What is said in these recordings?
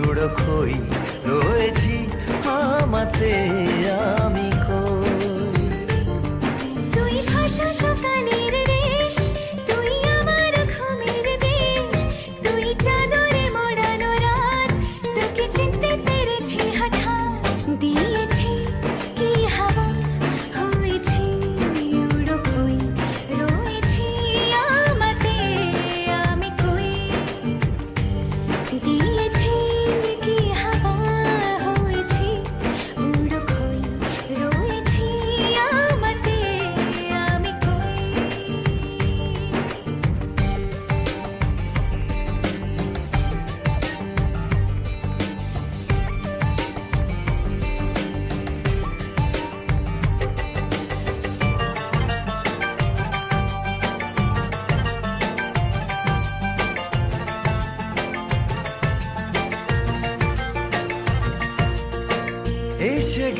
উড়ো রয়েছি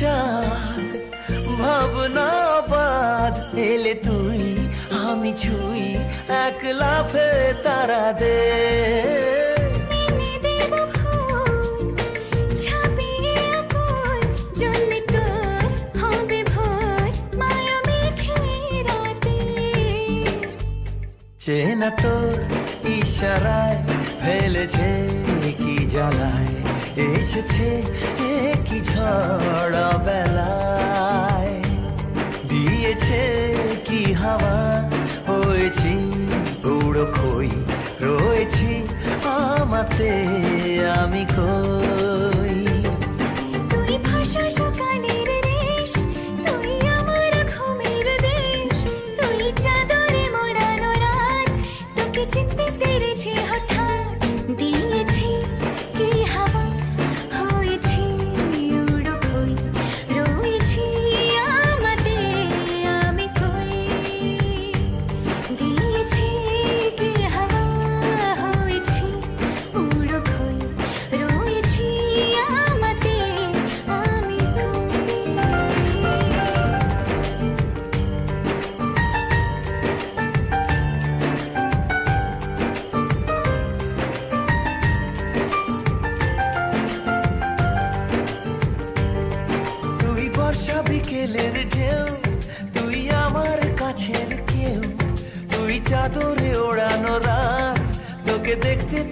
চাঁদ ভাবনা বাদ এলে তুই আমি ছুই এক লাফে তারা দে চেনা তোর ইশারায় ফেলেছে কি জ্বালায়, এসেছে কি ঝড় বেলায়। দিয়েছে কি হাওয়া? হয়েছি উড়ো খই রয়েছি আমাতে।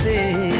আমাতে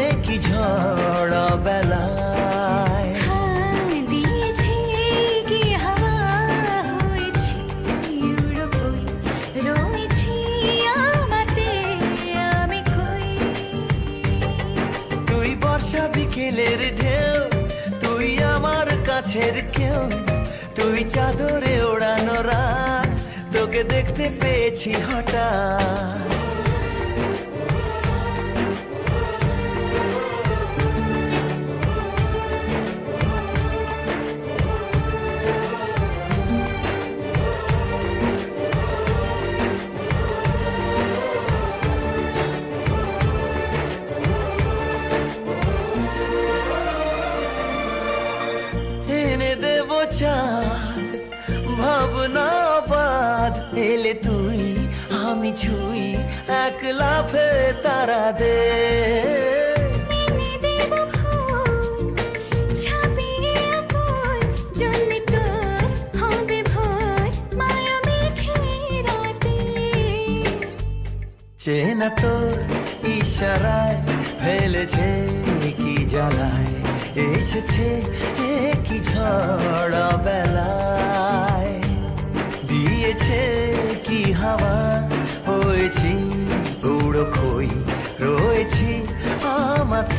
কি ঝড় বেলায় তুই বর্ষা বিকেলের ঢেউ তুই আমার কাছের কেউ তুই চাদরে ওড়ানো রাত তোকে দেখতে পেয়েছি হঠাৎ। মায়া মেঘে রাতে। চেনা তোর ইশারায় ফেলেছে কি জ্বালায় এসেছে কি ঝড় বেলায়। দিয়েছে কি হাওয়া